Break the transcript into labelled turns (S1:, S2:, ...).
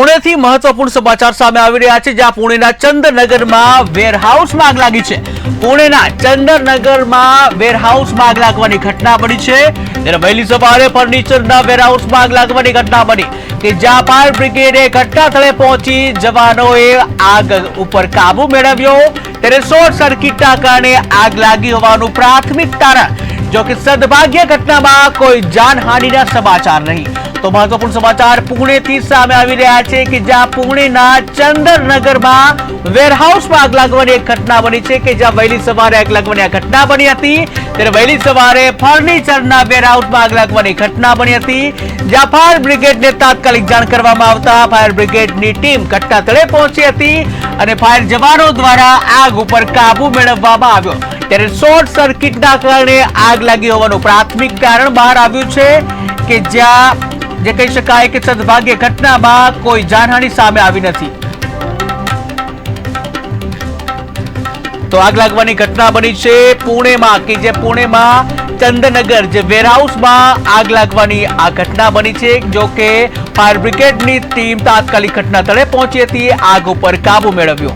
S1: પુણેથી મહત્વપૂર્ણ સમાચાર સામે આવી રહ્યા છે, જ્યાં પુણેના ચંદ્રનગરમાં વેરહાઉસમાં આગ લાગી છે. પુણેના ચંદ્રનગરમાં વેરહાઉસમાં આગ લાગવાની ઘટના બની છે. ત્યારે વહેલી સવારે ફર્નિચરના વેરહાઉસમાં આગ લાગવાની ઘટના બની કે જ્યાં ફાયર બ્રિગેડે ઘટના સ્થળે પહોંચી જવાનોએ આગ ઉપર કાબુ મેળવ્યો. ત્યારે શોર્ટ સર્કિટના કારણે આગ લાગી હોવાનું પ્રાથમિક તારણ, જોકે સદભાગ્ય ઘટનામાં કોઈ જાનહાનિના સમાચાર નહીં. તો મહત્વપૂર્ણ સમાચાર પુણેથી સામે આવી રહ્યા છે કે જ્યાં પુણેના ચંદરનગરમાં વેરહાઉસમાં આગ લાગવાની એક ઘટના બની છે કે જ્યાં વહેલી સવારે આગ લાગવાની આ ઘટના બની હતી. ત્યારે વહેલી સવારે ફર્નિચરના વેરહાઉસમાં આગ લાગવાની ઘટના બની હતી. જ્યાં ફાયર બ્રિગેડને તાત્કાલિક જાણ કરવામાં આવતા ફાયર બ્રિગેડની ટીમ ઘટના સ્થળે પહોંચી હતી અને ફાયર જવાનો દ્વારા આગ ઉપર કાબુ મેળવવામાં આવ્યો. ત્યારે શોર્ટ સર્કિટના કારણે આગ લાગી હોવાનું પ્રાથમિક કારણ બહાર આવ્યું છે કે જ્યાં જે કહી શકાય કે સદભાગ્ય ઘટનામાં કોઈ જાનહાની સામે આવી નથી. તો આગ લાગવાની ઘટના બની છે પુણેમાં, કે જે પુણેમાં ચંદનગર જે વેરહાઉસમાં આગ લાગવાની આ ઘટના બની છે, જો કે ફાયર બ્રિગેડની ટીમ તાત્કાલિક ઘટના સ્થળે પહોંચી હતી, આગ ઉપર કાબુ મેળવ્યો.